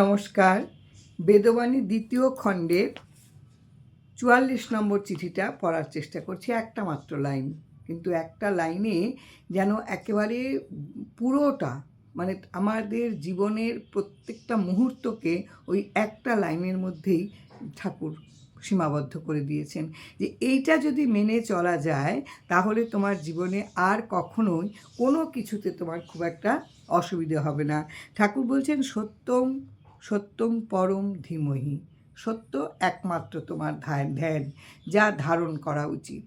নমস্কার। বেদবাণী দ্বিতীয় খণ্ডের চুয়াল্লিশ নম্বর চিঠিটা পড়ার চেষ্টা করছি, একটা মাত্র লাইন। কিন্তু একটা লাইনে যেন একেবারে পুরোটা মানে আমাদের জীবনের প্রত্যেকটা মুহূর্তকে ওই একটা লাইনের মধ্যেই ঠাকুর সীমাবদ্ধ করে দিয়েছেন। যে এইটা যদি মেনে চলা যায়, তাহলে তোমার জীবনে আর কখনোই কোনো কিছুতে তোমার খুব একটা অসুবিধে হবে না। ঠাকুর বলছেন, সত্যম সত্যম পরম ধীমহি। সত্য একমাত্র তোমার ধ্যান ধ্যান, যা ধারণ করা উচিত।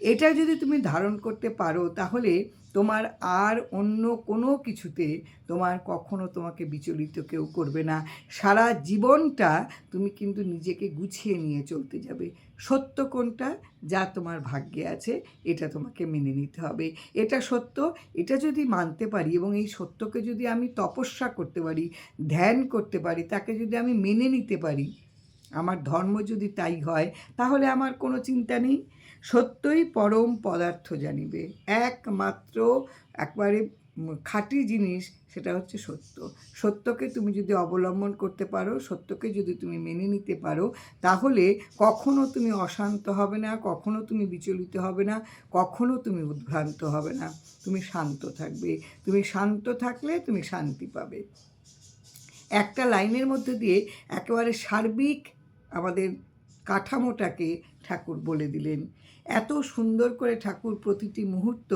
এটা যদি তুমি ধারণ করতে পারো, তাহলে তোমার আর অন্য কোনো কিছুতে তোমার কখনো তোমাকে বিচলিত কেউ করবে না। সারা জীবনটা তুমি কিন্তু নিজেকে গুছিয়ে নিয়ে চলতে যাবে। সত্য কোনটা? যা তোমার ভাগ্যে আছে, এটা তোমাকে মেনে নিতে হবে। এটা সত্য, এটা যদি মানতে পারি এবং এই সত্যকে যদি আমি তপস্যা করতে পারি, ধ্যান করতে পারি, তাকে যদি আমি মেনে নিতে পারি, আমার ধর্ম যদি তাই হয়, তাহলে আমার কোনো চিন্তা নেই। সত্যই পরম পদার্থ জানিবে। একমাত্র একবারে খাঁটি জিনিস, সেটা হচ্ছে সত্য। সত্যকে তুমি যদি অবলম্বন করতে পারো, সত্যকে যদি তুমি মেনে নিতে পারো, তাহলে কখনো তুমি অশান্ত হবে না, কখনো তুমি বিচলিত হবে না, কখনো তুমি উদ্ভ্রান্ত হবে না। তুমি শান্ত থাকবে। তুমি শান্ত থাকলে তুমি শান্তি পাবে। একটা লাইনের মধ্যে দিয়ে একেবারে সার্বিক আমাদের কাঠামোটাকে ঠাকুর বলে দিলেন। এত সুন্দর করে ঠাকুর প্রতিটি মুহূর্ত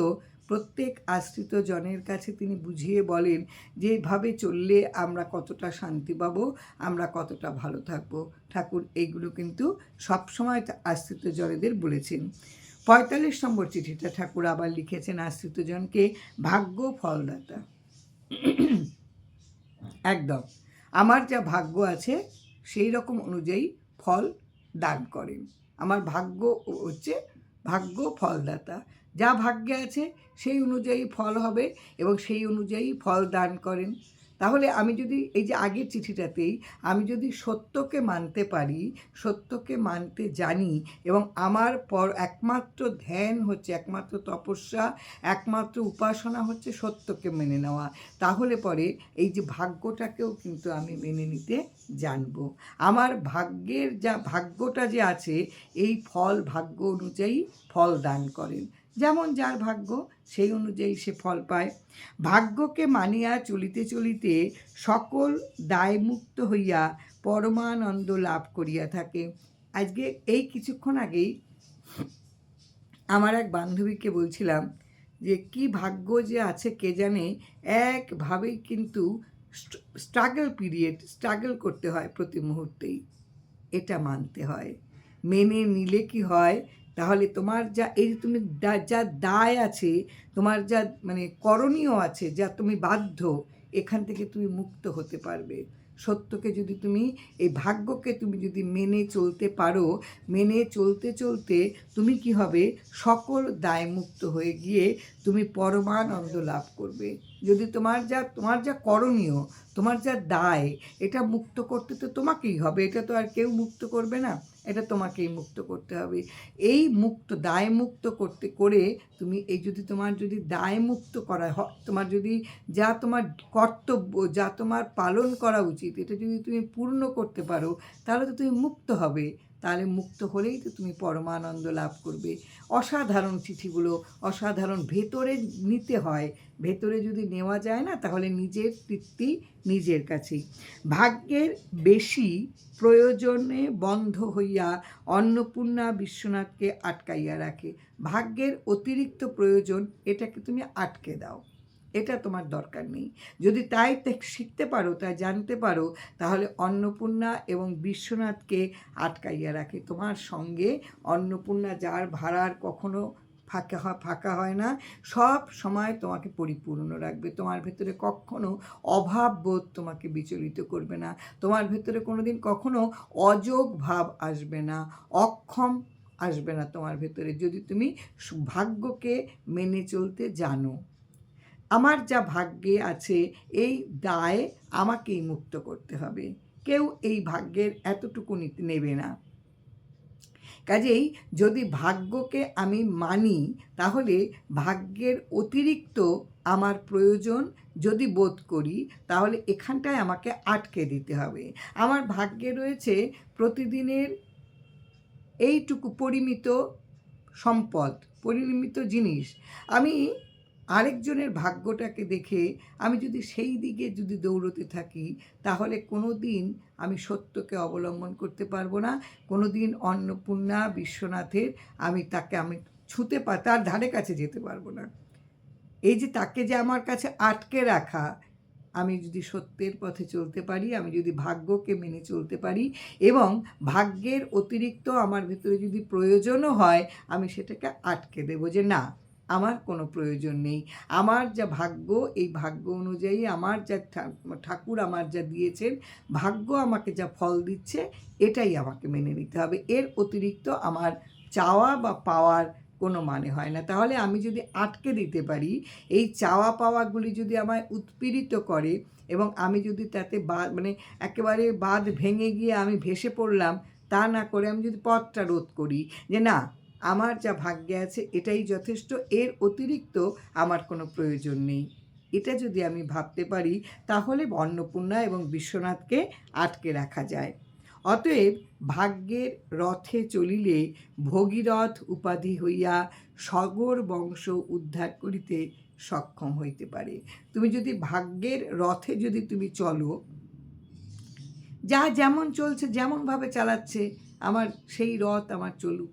প্রত্যেক আশ্রিত জনের কাছে তিনি বুঝিয়ে বলেন যে যেভাবে চললে আমরা কতটা শান্তি পাবো, আমরা কতটা ভালো থাকব। ঠাকুর এইগুলো কিন্তু সবসময় আশ্রিত জনেদের বলেছেন। পঁয়তাল্লিশ নম্বর চিঠিটা ঠাকুর আবার লিখেছেন আশ্রিত জনকে ভাগ্য ফলদাতা। একদম, আমার যা ভাগ্য আছে সেই রকম অনুযায়ী ফল দান করেন। আমার ভাগ্য হচ্ছে ভাগ্য ফলদাতা। যা ভাগ্যে আছে, সেই অনুযায়ী ফল হবে এবং সেই অনুযায়ী ফল দান করেন। তাহলে আমি যদি এই যে আগের চিঠিটাতেই আমি যদি সত্যকে মানতে পারি, সত্যকে মানতে জানি এবং আমার পর একমাত্র ধ্যান হচ্ছে, একমাত্র তপস্যা, একমাত্র উপাসনা হচ্ছে সত্যকে মেনে নেওয়া, তাহলে পরে এই যে ভাগ্যটাকেও কিন্তু আমি মেনে নিতে জানব। আমার ভাগ্যের যা, ভাগ্যটা যে আছে, এই ফল ভাগ্য অনুযায়ী ফল দান করেন। যেমন যার ভাগ্য, সেই অনুযায়ী সে ফল পায়। ভাগ্যকে মানিয়া চলিতে চলিতে সকল দায়মুক্ত হইয়া পরমানন্দ লাভ করিয়া থাকে। আজকে এই কিছুক্ষণ আগেই আমার এক বান্ধবীকে বলছিলাম যে, কি ভাগ্য যে আছে কে জানে? একভাবেই কিন্তু স্ট্রাগল পিরিয়ড, স্ট্রাগল করতে হয় প্রতি মুহূর্তেই। এটা মানতে হয়। মেনে নিলে কি হয়? তাহলে তোমার যা, এই তুমি যা দায় আছে, তোমার যা মানে করণীয় আছে, যা তুমি বাধ্য, এখান থেকে তুমি মুক্ত হতে পারবে। সত্যকে যদি তুমি, এই ভাগ্যকে তুমি যদি মেনে চলতে পারো, মেনে চলতে চলতে তুমি কি হবে? সকল দায়মুক্ত হয়ে গিয়ে তুমি পরমানন্দ লাভ করবে। যদি তোমার যা তোমার যা করণীয়, তোমার যা দায়, এটা মুক্ত করতে তো তোমাকেই হবে, এটা তো আর কেউ মুক্ত করবে না। এটা তোমাকেই মুক্ত করতে হবে। এই মুক্ত দায় মুক্ত করতে করে তুমি এই যদি তোমার যদি দায় মুক্ত করা হয়, তোমার যদি যা তোমার কর্তব্য, যা তোমার পালন করা উচিত, এটা যদি তুমি পূর্ণ করতে পারো, তাহলে তো তুমি মুক্ত হবে। তাহলে মুক্ত হলেই তো তুমি পরমানন্দ লাভ করবে। অসাধারণ চিঠিগুলো, অসাধারণ ভেতরে নিতে হয়। ভেতরে যদি নেওয়া যায় না, তাহলে নিজের তৃপ্তি নিজের কাছেই। ভাগ্যের বেশি প্রয়োজনে বন্ধ হইয়া অন্নপূর্ণা বিশ্বনাথকে আটকাইয়া রাখে। ভাগ্যের অতিরিক্ত প্রয়োজন, এটাকে তুমি আটকে দাও। এটা তোমার দরকার নেই। যদি তাই শিখতে পারো, তাই জানতে পারো, তাহলে অন্নপূর্ণা এবং বিশ্বনাথকে আটকাইয়া রাখে। তোমার সঙ্গে অন্নপূর্ণা যার ভাড়ার কখনো ফাঁকা হয় ফাঁকা হয় না, সব সময় তোমাকে পরিপূর্ণ রাখবে। তোমার ভেতরে কখনো অভাব বোধ তোমাকে বিচলিত করবে না। তোমার ভেতরে কোনো দিন কখনো অযোগ ভাব আসবে না, অক্ষম আসবে না তোমার ভেতরে। যদি তুমি ভাগ্যকে মেনে চলতে জানো আমার যা ভাগ্যে আছে, এই দায় আমাকেই মুক্ত করতে হবে। কেউ এই ভাগ্যের এতটুকু নেবে না। কাজেই যদি ভাগ্যকে আমি মানি, তাহলে ভাগ্যের অতিরিক্ত আমার প্রয়োজন যদি বোধ করি, তাহলে এখানটায় আমাকে আটকে দিতে হবে। আমার ভাগ্যে রয়েছে প্রতিদিনের এইটুকু পরিমিত সম্পদ, পরিমিত জিনিস। আমি আরেকজনের ভাগ্যটাকে দেখে আমি যদি সেই দিকে যদি দৌড়তে থাকি, তাহলে কোনো দিন আমি সত্যকে অবলম্বন করতে পারব না। কোনো দিন অন্নপূর্ণা বিশ্বনাথের আমি তাকে আমি ছুঁতে পা, তার ধারে কাছে যেতে পারব না। এই যে তাকে যে আমার কাছে আটকে রাখা, আমি যদি সত্যের পথে চলতে পারি, আমি যদি ভাগ্যকে মেনে চলতে পারি এবং ভাগ্যের অতিরিক্ত আমার ভিতরে যদি প্রয়োজনও হয়, আমি সেটাকে আটকে দেবো যে না আমার কোনো প্রয়োজন নেই। আমার যা ভাগ্য, এই ভাগ্য অনুযায়ী আমার যা ঠাকুর আমার যা দিয়েছেন, ভাগ্য আমাকে যা ফল দিচ্ছে, এটাই আমাকে মেনে নিতে হবে। এর অতিরিক্ত আমার চাওয়া বা পাওয়ার কোনো মানে হয় না। তাহলে আমি যদি আটকে দিতে পারি, এই চাওয়া পাওয়াগুলি যদি আমায় উৎপীড়িত করে এবং আমি যদি তাতে বাদ মানে একেবারে বাঁধ ভেঙে গিয়ে আমি ভেসে পড়লাম, তা না করে আমি যদি পথটা রোধ করি যে না আমার যা ভাগ্যে আছে এটাই যথেষ্ট, এর অতিরিক্ত আমার কোনো প্রয়োজন নেই। এটা যদি আমি ভাবতে পারি, তাহলে অন্নপূর্ণা এবং বিশ্বনাথকে আটকে রাখা যায়। অতএব ভাগ্যের রথে চলিলে ভগীরথ উপাধি হইয়া সগর বংশ উদ্ধার করিতে সক্ষম হইতে পারে। তুমি যদি ভাগ্যের রথে যদি তুমি চলো, যা যেমন চলছে, যেমনভাবে চালাচ্ছে, আমার সেই রথ আমার চলুক।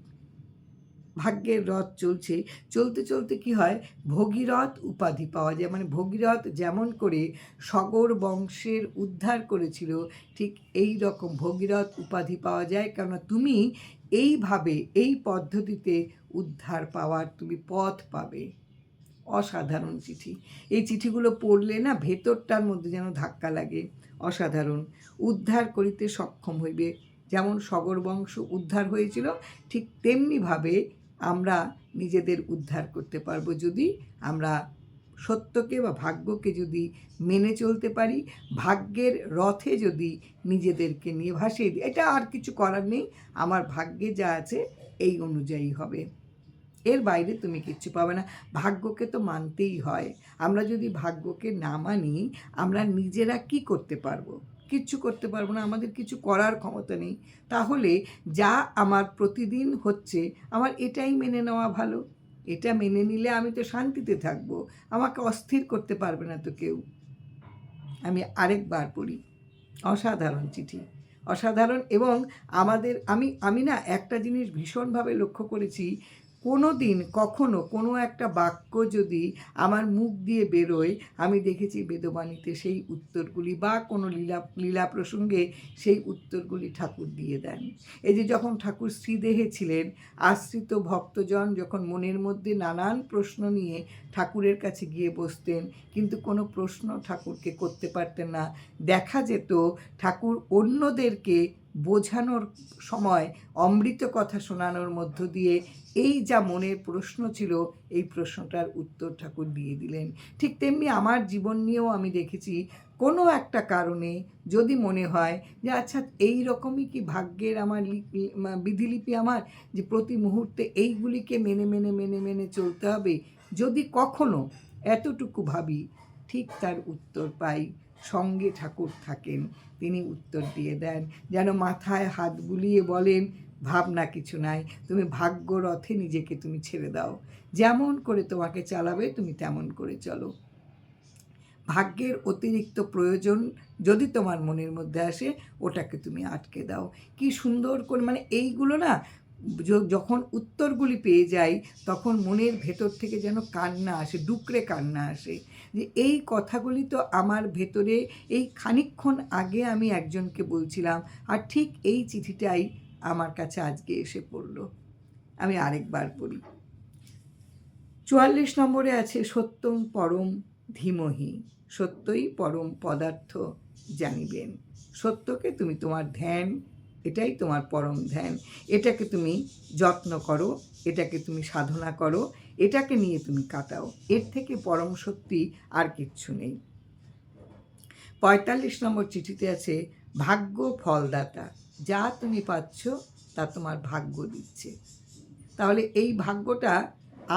ভাগ্যের রথ চলছে। চলতে চলতে কি হয়? ভগীরথ উপাধি পাওয়া যায়। মানে ভগীরথ যেমন করে সগর বংশের উদ্ধার করেছিল, ঠিক এই রকম ভগীরথ উপাধি পাওয়া যায়। কেননা তুমি এইভাবে, এই পদ্ধতিতে উদ্ধার পাওয়ার তুমি পথ পাবে। অসাধারণ চিঠি। এই চিঠিগুলো পড়লে না ভেতরটার মধ্যে যেন ধাক্কা লাগে। অসাধারণ। উদ্ধার করিতে সক্ষম হইবে। যেমন সগর বংশ উদ্ধার হয়েছিল, ঠিক তেমনিভাবে আমরা নিজেদের উদ্ধার করতে পারব যদি আমরা সত্যকে বা ভাগ্যকে যদি মেনে চলতে পারি, ভাগ্যের রথে যদি নিজেদেরকে নিয়ে ভাসিয়ে দিই। এটা আর কিছু করার নেই, আমার ভাগ্যে যা আছে এই অনুযায়ী হবে। এর বাইরে তুমি কিচ্ছু পাবে না। ভাগ্যকে তো মানতেই হয়। আমরা যদি ভাগ্যকে না মানি, আমরা নিজেরা কি করতে পারব? কিচ্ছু করতে পারব না, আমাদের কিছু করার ক্ষমতা নেই। তাহলে যা আমার প্রতিদিন হচ্ছে, আমার এটাই মেনে নেওয়া ভালো। এটা মেনে নিলে আমি তো শান্তিতে থাকব। আমাকে অস্থির করতে পারবে না তো কেউ। আমি আরেকবার পড়ি। অসাধারণ চিঠি। অসাধারণ এবং আমাদের, আমি আমি না একটা জিনিস ভীষণভাবে লক্ষ্য করেছি কোনো দিন কখনো কোনো একটা বাক্য যদি আমার মুখ দিয়ে বেরোয়, আমি দেখেছি বেদবাণীতে সেই উত্তরগুলি বা কোনো লীলা লীলা প্রসঙ্গে সেই উত্তরগুলি ঠাকুর দিয়ে দেন। এই যে যখন ঠাকুর শ্রীদেহে ছিলেন, আশ্রিত ভক্তজন যখন মনের মধ্যে নানান প্রশ্ন নিয়ে ঠাকুরের কাছে গিয়ে বসতেন, কিন্তু কোনো প্রশ্ন ঠাকুরকে করতে পারতেন না, দেখা যেত ঠাকুর অন্যদেরকে বোঝানোর সময়, অমৃত কথা শোনানোর মধ্য দিয়ে এই যা মনের প্রশ্ন ছিল, এই প্রশ্নটার উত্তর ঠাকুর দিয়ে দিলেন। ঠিক তেমনি আমার জীবন নিয়েও আমি দেখেছি, কোনো একটা কারণে যদি মনে হয় যে আচ্ছা এই রকমই কি ভাগ্যের আমার বিধিলিপি আমার? যে, প্রতি মুহূর্তে এইগুলিকে মেনে মেনে মেনে মেনে চলতে হবে? যদি কখনো, এতটুকু ভাবি, ঠিক তার উত্তর পাই। সঙ্গে ঠাকুর থাকেন। তিনি উত্তর দিয়ে দেন, যেন মাথায় হাত বুলিয়ে বলেন, ভাবনা কিছু নাই, তুমি ভাগ্য রথে নিজেকে তুমি ছেড়ে দাও। যেমন করে তোমাকে চালাবে, তুমি তেমন করে চলো। ভাগ্যের অতিরিক্ত প্রয়োজন যদি তোমার মনের মধ্যে আসে, ওটাকে তুমি আটকে দাও। কি সুন্দর করে মানে এইগুলো না যখন উত্তরগুলি পেয়ে যাই, তখন মনের ভেতর থেকে যেন কান্না আসে, ডুকরে কান্না আসে। যে এই কথাগুলি তো আমার ভেতরে এই খানিকক্ষণ আগে আমি একজনকে বলছিলাম, আর ঠিক এই চিঠিটাই আমার কাছে আজকে এসে পড়ল। আমি আরেকবার পড়ি। চুয়াল্লিশ নম্বরে আছে, সত্যম পরম ধীমহি, সত্যই পরম পদার্থ জানিবেন। সত্যকে তুমি তোমার ধ্যান, এটাই তোমার পরম ধ্যান। এটাকে তুমি যত্ন করো, এটাকে তুমি সাধনা করো এটাকে নিয়ে তুমি কাটাও। এর থেকে পরম সত্যি আর কিচ্ছু নেই। পঁয়তাল্লিশ নম্বর চিঠিতে আছে, ভাগ্য ফলদাতা। যা তুমি পাচ্ছ, তা তোমার ভাগ্য দিচ্ছে। তাহলে এই ভাগ্যটা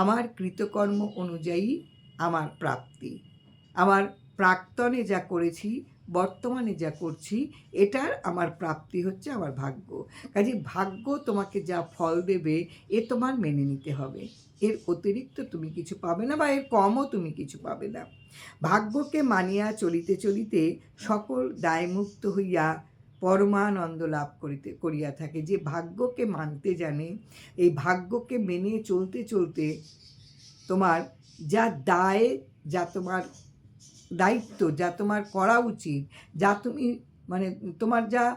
আমার কৃতকর্ম অনুযায়ী আমার প্রাপ্তি। আমার প্রাক্তনে যা করেছি বর্তমানে যা করছি, এটার আমার প্রাপ্তি হচ্ছে আমার ভাগ্য। কাজে ভাগ্য তোমাকে যা ফল দেবে, এ তোমার মেনে নিতে হবে। এর অতিরিক্ত তুমি কিছু পাবে না বা এর কমও তুমি কিছু পাবে না। ভাগ্যকে মানিয়া চলিতে চলিতে সকল দায়মুক্ত হইয়া পরমানন্দ লাভ করিতে, করিয়া থাকে। যে ভাগ্যকে মানতে জানে, এই ভাগ্যকে মেনে চলতে চলতে তোমার যা দায়, যা তোমার দায়িত্ব যা তোমার করা উচিত, যা তুমি মানে তোমার যা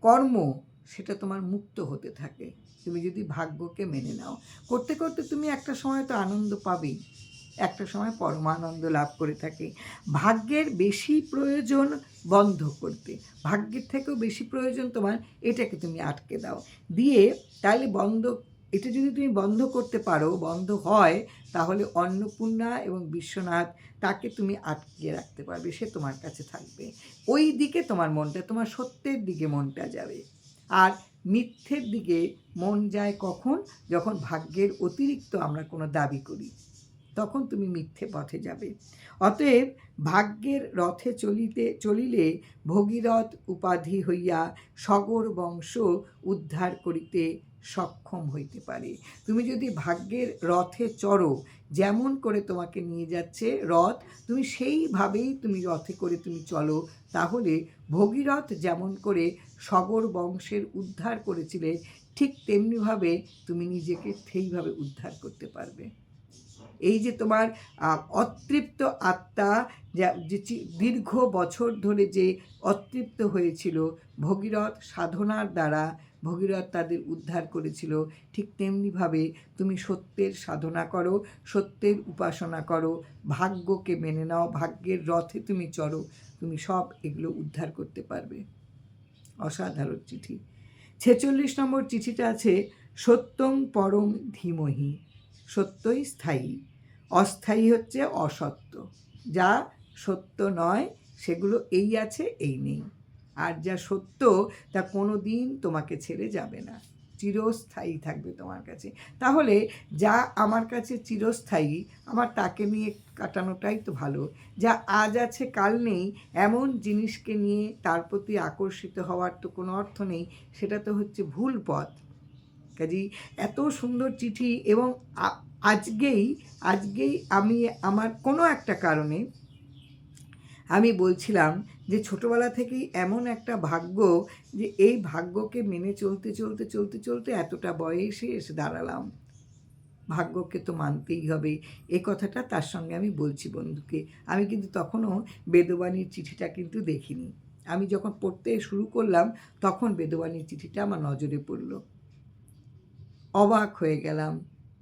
কর্ম সেটা তোমার মুক্ত হতে থাকে। তুমি যদি ভাগ্যকে মেনে নাও। করতে করতে তুমি একটা সময় তো আনন্দ পাবেই। একটা সময় পরমানন্দ লাভ করে থাকে। ভাগ্যের বেশি প্রয়োজন বন্ধ করতে। ভাগ্যের থেকেও বেশি প্রয়োজন তোমার এটাকে তুমি আটকে দাও। দিয়ে তাহলে বন্ধ এটা যদি তুমি বন্ধ করতে পারো, বন্ধ হয়, তাহলে অন্নপূর্ণা এবং বিশ্বনাথ তাকে তুমি আটকে রাখতে পারবে, সে তোমার কাছে থাকবে। ওই দিকে তোমার মনটা, তোমার সত্যের দিকে মনটা যাবে। আর মিথ্যের দিকে মন যায় কখন? যখন ভাগ্যের অতিরিক্ত আমরা কোনো দাবি করি, তখন তুমি মিথ্যে পথে যাবে। অতএব ভাগ্যের রথে চলিতে, চলিলে ভগীরথ উপাধি হইয়া সগর বংশ উদ্ধার করিতে সক্ষম হইতে পারে। তুমি যদি ভাগ্যের রথে চড়ো, যেমন করে তোমাকে নিয়ে যাচ্ছে রথ, তুমি সেইভাবেই তুমি রথে করে তুমি চলো। তাহলে ভগীরথ যেমন করে সগর বংশের উদ্ধার করেছিলে, ঠিক তেমনিভাবে তুমি নিজেকে সেইভাবে উদ্ধার করতে পারবে। এই যে তোমার অতৃপ্ত আত্মা, যা, যে দীর্ঘ বছর ধরে যে অতৃপ্ত হয়েছিল ভগীরথ সাধনার দ্বারা ভগীরথ তাদের উদ্ধার করেছিল। ঠিক তেমনিভাবে তুমি সত্যের সাধনা করো, সত্যের উপাসনা করো, ভাগ্যকে মেনে নাও, ভাগ্যের রথে তুমি চড়ো, তুমি সব এগুলো উদ্ধার করতে পারবে। অসাধারণ চিঠি। ছেচল্লিশ নম্বর চিঠিটা আছে, সত্যং পরম ধীমহি, সত্যই স্থায়ী, অস্থায়ী হচ্ছে অসত্য, যা সত্য নয়, সেগুলো এই আছে, এই নেই। আর যা সত্য, তা কোনো দিন তোমাকে ছেড়ে যাবে না। চিরস্থায়ী থাকবে তোমার কাছে। তাহলে যা আমার কাছে চিরস্থায়ী, আমার তাকে নিয়ে কাটানোটাই তো ভালো। যা আজ আছে, কাল নেই, এমন জিনিসকে নিয়ে তার প্রতি আকর্ষিত হওয়ার তো কোনো অর্থ নেই, সেটা তো হচ্ছে ভুল পথ। কাজেই এত সুন্দর চিঠি এবং আজকেই আজকেই আমি আমার কোনো একটা কারণে আমি বলছিলাম যে ছোটবেলা থেকেই এমন একটা ভাগ্য যে এই ভাগ্যকে মেনে চলতে চলতে চলতে চলতে এতটা বয়সে এসে দাঁড়ালাম। ভাগ্যকে তো মানতেই হবে। এ কথাটা তার সঙ্গে আমি বলছি বন্ধুকে। আমি কিন্তু তখনও বেদবাণীর চিঠিটা কিন্তু দেখিনি। আমি যখন পড়তে শুরু করলাম তখন বেদবাণীর চিঠিটা আমার নজরে পড়ল। অবাক হয়ে গেলাম।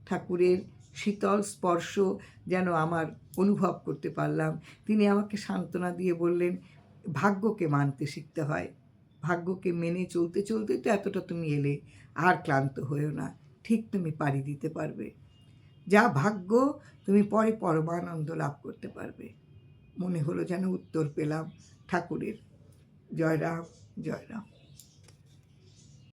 ঠাকুরের শীতল স্পর্শ যেন আমার অনুভব করতে পারলাম। তিনি আমাকে সান্ত্বনা দিয়ে বললেন, ভাগ্যকে মানতে শিখতে হয়। ভাগ্যকে মেনে চলতে চলতে তো এতটা তুমি এলে, আর ক্লান্ত হয়েও না। ঠিক তুমি পাড়ি দিতে পারবে। যা ভাগ্য, তুমি পরে পরমানন্দ লাভ করতে পারবে। মনে হলো যেন উত্তর পেলাম ঠাকুরের। জয় রাম জয় রাম